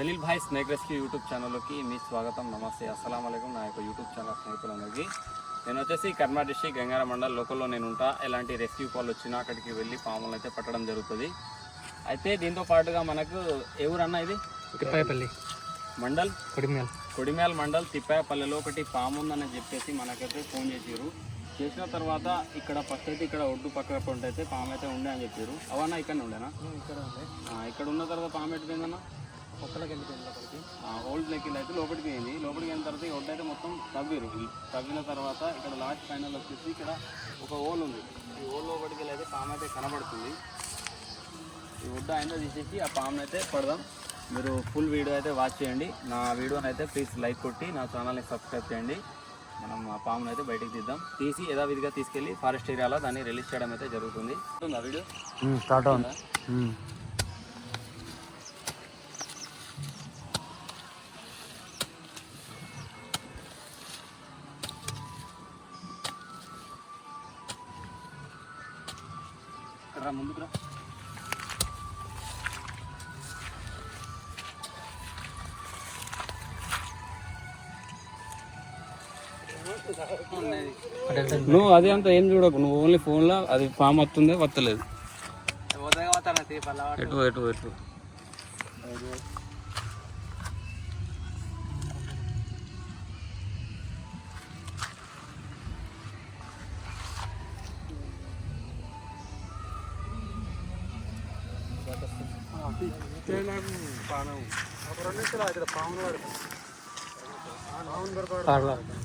Jaleel Bhai snake rescue YouTube ఛానల్లోకి మీ స్వాగతం నమస్తే. అస్సలం అయికం నా యొక్క యూట్యూబ్ ఛానల్ స్నేహితులందరికీ. నేను వచ్చేసి కర్మా డిస్ట్రిక్ట్ గంగార మండల్ లోకల్లో నేను ఉంటా. ఎలాంటి రెస్క్యూ కాల్ వచ్చినా అక్కడికి వెళ్ళి పాములను అయితే పట్టడం జరుగుతుంది. అయితే దీంతో పాటుగా మనకు ఏ ఊరన్నా ఇది? తిప్పాయపల్లి. మండల్? కొడిమేల్ కొడిమ్యాల మండల్ తిప్పాయపల్లెలో ఒకటి పాము ఉందని చెప్పేసి మనకైతే ఫోన్ చేసారు చేసిన తర్వాత ఇక్కడ ఫస్ట్ అయితే ఇక్కడ ఒడ్డు పక్కన పొంట అయితే పాము అయితే ఉండే అని చెప్పారు అవన్నా ఇక్కడనే ఉండేనా? ఇక్కడ ఆ, ఇక్కడ ఉన్న తర్వాత పాము ఎటు వెళ్ళిపోయింది లోపలికి ఓల్డ్ లెక్కిల్ అయితే లోపలికి పోయింది. లోపలికి అయిన తర్వాత ఈ ఒడ్డు అయితే మొత్తం తవ్విరు. తవ్విన తర్వాత ఇక్కడ లాస్ట్ ఫైనల్ వచ్చేసి ఇక్కడ ఒక ఓల్ ఉంది. ఈ ఓల్ లోపలికి వెళ్ళి అయితే పాము అయితే కనబడుతుంది. ఈ ఒడ్డు అయినా తీసేసి ఆ పాముని అయితే పడదాం. మీరు ఫుల్ వీడియో అయితే వాచ్ చేయండి. నా వీడియోని అయితే ప్లీజ్ లైక్ కొట్టి నా ఛానల్ని సబ్స్క్రైబ్ చేయండి. మనం ఆ పాముని అయితే బయటికి తీద్దాం. తీసి యథావిధిగా తీసుకెళ్ళి ఫారెస్ట్ ఏరియాలో దాన్ని రిలీజ్ చేయడం అయితే జరుగుతుంది. వీడియో స్టార్ట్ అవుతుంది రా ముందుకు రా. నువ్వు అదే అంత ఏం చూడకు నువ్వు ఓన్లీ ఫోన్లో అది ఫామ్ వస్తుందే వస్తలేదు ఎటు ఎటు ఎటు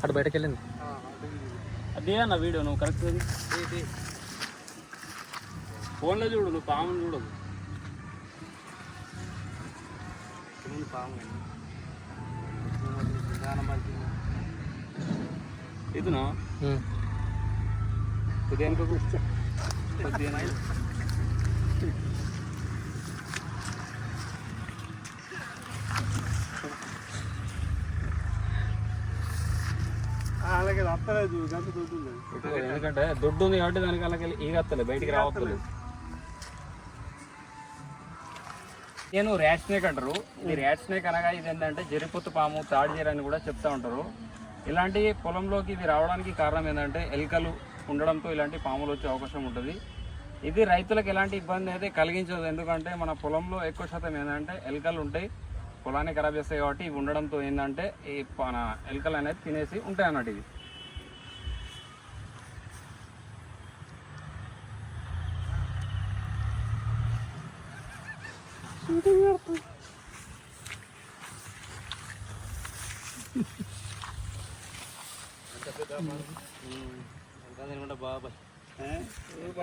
అటు బయటకు వెళ్ళింది అదే అన్న వీడియో నువ్వు కరెక్ట్ ఫోన్లో చూడు నువ్వు పాముని చూడదు పాము ఇదినా కొద్దిగా అలాగే గంట ఇటు ఎందుకంటే దొడ్డు ఉంది కాబట్టి దానికి అలాగే ఈగ బయటికి రావట్లేదు నేను ర్యాట్ స్నేక్ అంటారు. ఈ ర్యాట్ స్నేక్ అనగా ఇది ఏంటంటే జరిపోతు పాము తాడిజీర అని కూడా చెప్తా ఉంటారు. ఇలాంటి పొలంలోకి ఇది రావడానికి కారణం ఏంటంటే ఎలుకలు ఉండడంతో ఇలాంటి పాములు వచ్చే అవకాశం ఉంటుంది. ఇది రైతులకు ఎలాంటి ఇబ్బంది అయితే కలిగించదు. ఎందుకంటే మన పొలంలో ఎక్కువ శాతం ఏంటంటే ఎలుకలు ఉంటాయి. పొలాన్ని ఖరాబ్ చేస్తాయి కాబట్టి ఇవి ఉండడంతో ఏంటంటే ఈ మన ఎలుకలు అనేది తినేసి ఉంటాయి అన్నట్టు ఇవి బాబాయ్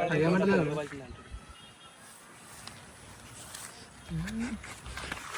ఆగాగుడి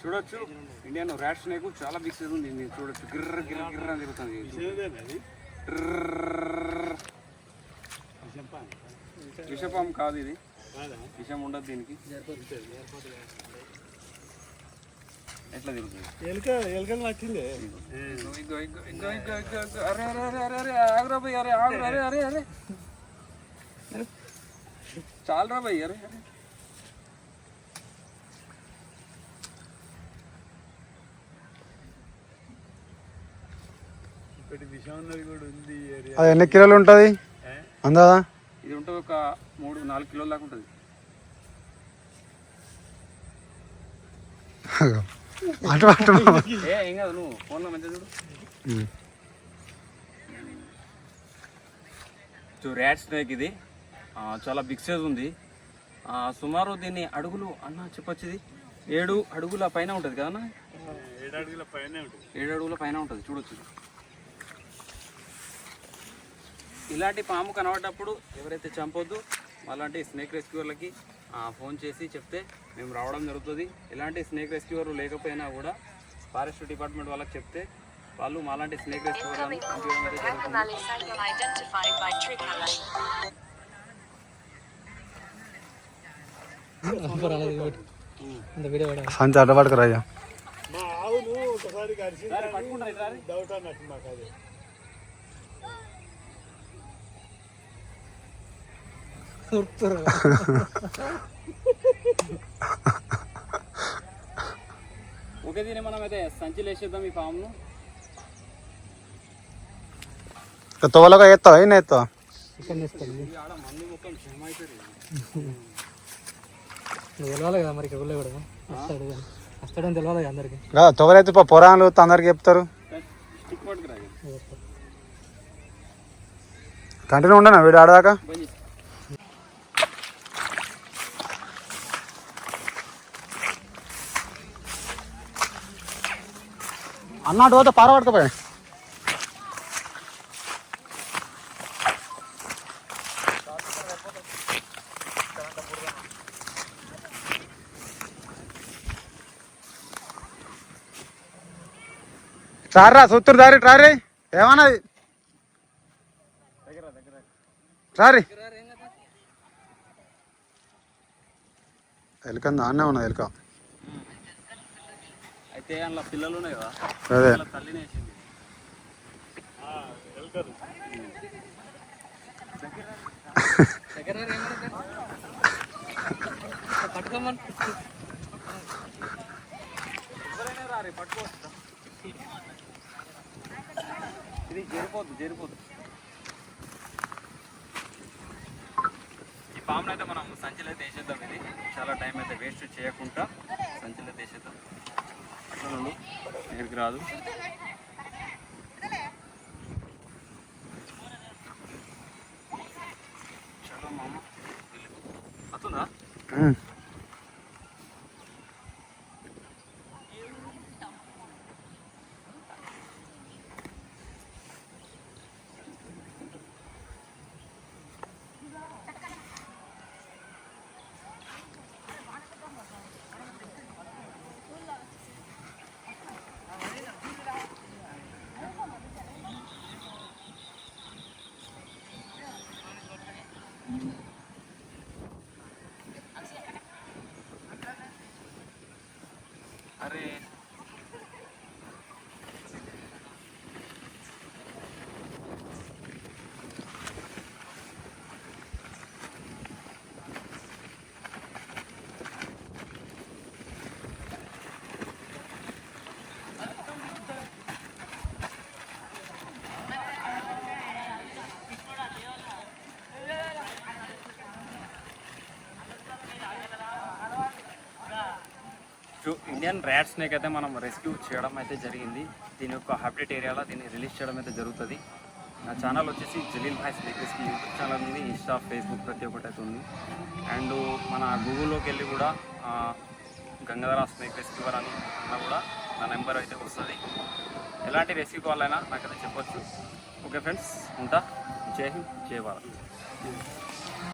చూడొచ్చు. ఇండియన్ ర్యాట్ స్నేక్ చాలా బిగ్ సైజ్ ఉంది. ఇది చూడొచ్చు. గిర్ర గిర్ర గిర్ర అని తిరుగుతుంది. విషపాము. కాదు ఇది. విషం ఉండదు దీనికి. ఎట్లా తిరుగుతుంది? ఎలుక ఎలుకలు నచ్చింది ఇగో, ఇగో, ఇగో, ఇగో, ఇగో, ఇగో, ఇగో. అరే అరే అరే అరే అరే ఆగురా అరే ఆగురా అరే అరే అరే. చాలురా భయ్ అరే అరే. అది ఎన్ని కిలోలు ఉంటుంది? అందాదా? ఇది ఉంటుంది ఒక మూడు నాలుగు కిలోల దాకా ఉంటుంది. అటు అటు ఏ ఏం కాదు నువ్వు ఫోన్లో మంచిగా చూడు. ఉమ్. చూ ర్యాట్ స్నేక్ ఇది. ఆ, చాలా బిగ్ సైజ్ ఉంది. ఆ, సుమారు దీన్ని అడుగులు అన్న చెప్పొచ్చు ఇది ఏడు అడుగుల పైన ఉంటుంది కదా అన్న? ఏడు అడుగుల పైన ఉంటుంది. ఏడు అడుగుల పైన ఉంటుంది చూడొచ్చు. ఇలాంటి పాము కనబడ్డప్పుడు ఎవరైతే చంపొద్దు అలాంటి స్నేక్ రెస్క్యూవర్లకి ఫోన్ చేసి చెప్తే మేము రావడం జరుగుతుంది. ఇలాంటి స్నేక్ రెస్క్యూవర్ లేకపోయినా కూడా ఫారెస్ట్ డిపార్ట్మెంట్ వాళ్ళకి చెప్తే వాళ్ళు మాలాంటి స్నేక్. సంచి అయ్యా మా ఆవును ఒకసారి కలిసి డౌట్ అన్నట్టు మాకు అది. ఓకే దీన్ని మనం అయితే సంచిలో వేసేద్దాం ఈ పామును తోలగా ఎత్తావా ఏం అయిపోయింది తెలవాలి కదా మరి ఊళ్ళో కూడా? వస్తాడు వస్తాడని తెలియాలి కదా అందరికి. పొరాలు అందరికి చెప్తారు. కంటిన్యూ ఉండనా వీడు ఆడదాకా? బంద్ చేసి. అన్నట్టు పోతే పార పట్టుకుపోయి చారా సుత్తూరు దారి ట్రారీ ఏమన్నది ట్రారీ ఎలుక దాన్నే ఉన్నది ఎలుక అందులో పిల్లలు ఉన్నాయి కదా అదే. వాళ్ళ తల్లిని వేసింది. పట్టుకోమని ఎవరైనా రారే పట్టుకోవచ్చు ఇది జరిపోద్దు జరిపోద్దు. ఈ పామును అయితే మనం సంచిలో అయితే వేసేద్దాం ఇది? చాలా టైం అయితే వేస్ట్ చేయకుండా సంచిలో అయితే వేసేద్దాం దగ్గరికి రాదు. చూ- ఇండియన్ ర్యాట్ స్నేక్ అయితే మనం రెస్క్యూ చేయడం అయితే జరిగింది. దీని యొక్క హ్యాబిటేట్ ఏరియాలో దీన్ని రిలీజ్ చేయడం అయితే జరుగుతుంది. నా ఛానల్ వచ్చేసి Jaleel Bhai snake YouTube channel ఉంది. ఇన్స్టా ఫేస్బుక్ ప్రతి ఒక్కటి అయితే ఉంది. అండ్ మన గూగుల్లోకి వెళ్ళి కూడా గంగాధర స్నేక్ రెస్క్యూవర్ అని అన్నా కూడా నా నెంబర్ అయితే వస్తుంది. ఎలాంటి రెస్క్యూ కావాలైనా అయినా నాకైతే చెప్పొచ్చు. ఓకే ఫ్రెండ్స్ ఉంటా. జై హింద్ జై భారత్.